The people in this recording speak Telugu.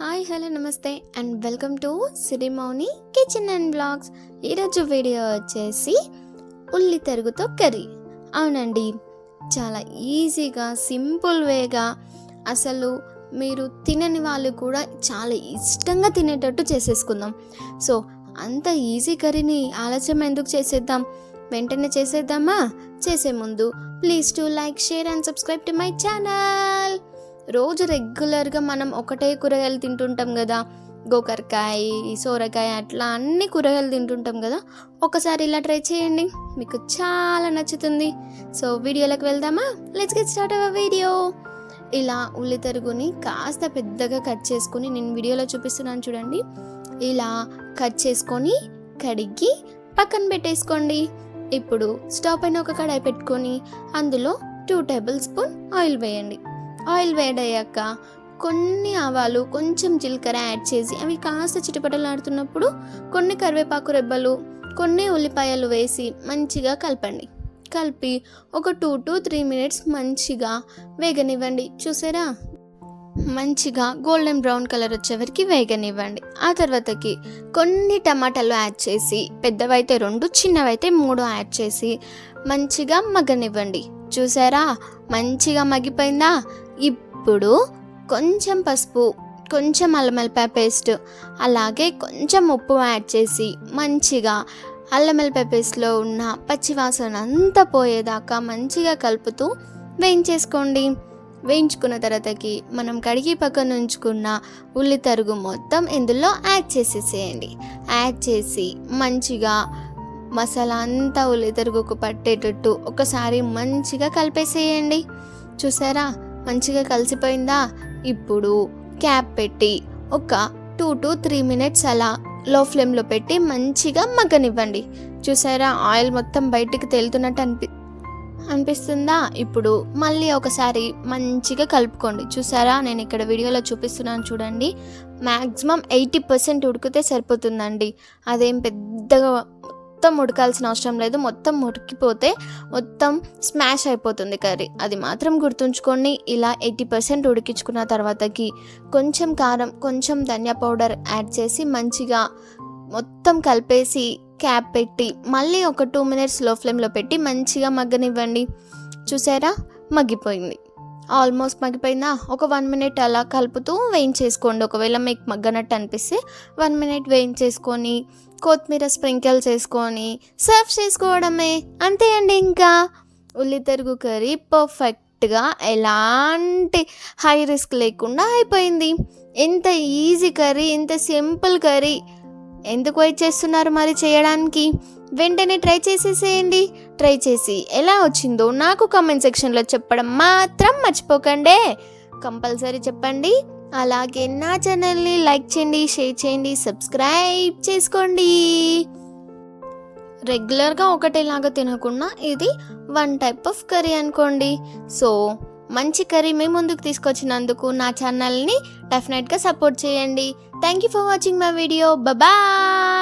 హాయ్ హలో నమస్తే and welcome to Sirimouni kitchen and blogs. ఈరోజు వీడియో వచ్చేసి ఉల్లి తరుగుతో కర్రీ. అవునండి చాలా ఈజీగా సింపుల్ వేగా అసలు మీరు తినని వాళ్ళు కూడా చాలా ఇష్టంగా తినేటట్టు చేసేసుకుందాం. సో అంత ఈజీ కర్రీని ఆలస్యం ఎందుకు చేసేద్దాం? వెంటనే చేసేద్దామా? చేసే ముందు please to like share and subscribe to my channel. రోజు రెగ్యులర్గా మనం ఒకటే కూరగాయలు తింటుంటాం కదా. గోకరకాయ సోరకాయ అట్లా అన్ని కూరగాయలు తింటుంటాం కదా. ఒకసారి ఇలా ట్రై చేయండి. మీకు చాలా నచ్చుతుంది. సో వీడియోలోకి వెళ్దామా? లెట్స్ గెట్ స్టార్ట్ అవ వీడియో ఇలా ఉల్లి తరుగుని కాస్త పెద్దగా కట్ చేసుకుని నేను వీడియోలో చూపిస్తున్నాను చూడండి. ఇలా కట్ చేసుకొని కడిగి పక్కన పెట్టేసుకోండి. ఇప్పుడు స్టవ్ పైన ఒక కడాయి పెట్టుకొని అందులో టూ టేబుల్ స్పూన్ ఆయిల్ వేయండి. ఆయిల్ వేడయ్యాక కొన్ని ఆవాలు కొంచెం జీలకర్ర యాడ్ చేసి అవి కాస్త చిటపటలాడుతున్నప్పుడు కొన్ని కరివేపాకు రెబ్బలు కొన్ని ఉల్లిపాయలు వేసి మంచిగా కలపండి. కలిపి ఒక టూ టు త్రీ మినిట్స్ మంచిగా వేగనివ్వండి. చూసారా? మంచిగా గోల్డెన్ బ్రౌన్ కలర్ వచ్చే వరకు వేగనివ్వండి. ఆ తర్వాతకి కొన్ని టమాటాలు యాడ్ చేసి పెద్దవైతే రెండు చిన్నవైతే మూడు యాడ్ చేసి మంచిగా మగ్గనివ్వండి. చూసారా? మంచిగా మగ్గిపోయిందా? ఇప్పుడు కొంచెం పసుపు కొంచెం అల్లం పేస్ట్ అలాగే కొంచెం ఉప్పు యాడ్ చేసి మంచిగా అల్లం పేస్ట్లో ఉన్న పచ్చివాసన అంతా పోయేదాకా మంచిగా కలుపుతూ వేయించేసుకోండి. వేయించుకున్న తర్వాతకి మనం కడిగి పక్కన ఉంచుకున్న ఉల్లి తరుగు మొత్తం ఇందులో యాడ్ చేసేసేయండి. యాడ్ చేసి మంచిగా మసాలా అంతా ఉల్లి తరుగుకు పట్టేటట్టు ఒకసారి మంచిగా కలిపేసేయండి. చూసారా? మంచిగా కలిసిపోయిందా? ఇప్పుడు క్యాప్ పెట్టి ఒక టూ టు త్రీ మినిట్స్ అలా లో ఫ్లేమ్లో పెట్టి మంచిగా మగ్గనివ్వండి. చూసారా? ఆయిల్ మొత్తం బయటికి తేలుతున్నట్టు అనిపి అనిపిస్తుందా? ఇప్పుడు మళ్ళీ ఒకసారి మంచిగా కలుపుకోండి. చూసారా? నేను ఇక్కడ వీడియోలో చూపిస్తున్నాను చూడండి. మ్యాక్సిమం ఎయిటీ పర్సెంట్ ఉడికితే సరిపోతుందండి. అదేం పెద్దగా మొత్తం ఉడకాల్సిన అవసరం లేదు. మొత్తం ఉడికిపోతే మొత్తం స్మాష్ అయిపోతుంది కర్రీ. అది మాత్రం గుర్తుంచుకొని ఇలా ఎయిటీ పర్సెంట్ ఉడికించుకున్న తర్వాతకి కొంచెం కారం కొంచెం ధనియా పౌడర్ యాడ్ చేసి మంచిగా మొత్తం కలిపేసి క్యాప్ పెట్టి మళ్ళీ ఒక టూ మినిట్స్లో ఫ్లేమ్లో పెట్టి మంచిగా మగ్గనివ్వండి. చూసారా? మగ్గిపోయింది. ఆల్మోస్ట్ మగ్గిపోయిందా ఒక వన్ మినిట్ అలా కలుపుతూ వేయించేసుకోండి. ఒకవేళ మీకు మగ్గనట్టు అనిపిస్తే వన్ మినిట్ వేయించేసుకొని కొత్తిమీర స్ప్రింకిల్ చేసుకొని సర్వ్ చేసుకోవడమే. అంతే అండి ఇంకా. ఉల్లి తరుగు కర్రీ పర్ఫెక్ట్గా ఎలాంటి హై రిస్క్ లేకుండా అయిపోయింది. ఎంత ఈజీ కర్రీ ఎంత సింపుల్ కర్రీ. ఎందుకు వెయిట్ చేస్తున్నారు మరి చేయడానికి? వెంటనే ట్రై చేసేసేయండి. ట్రై చేసి ఎలా వచ్చిందో నాకు కామెంట్ సెక్షన్లో చెప్పడం మాత్రం మర్చిపోకండి. కంపల్సరీ చెప్పండి. అలాగే నా ఛానల్ని లైక్ చేయండి షేర్ చేయండి సబ్స్క్రైబ్ చేసుకోండి. రెగ్యులర్గా ఒకటేలాగా తినకుండా ఇది వన్ టైప్ ఆఫ్ కర్రీ అనుకోండి. సో మంచి కర్రీ మీ ముందుకు తీసుకొచ్చినందుకు నా ఛానల్ని డెఫినెట్గా సపోర్ట్ చేయండి. Thank you for watching my video bye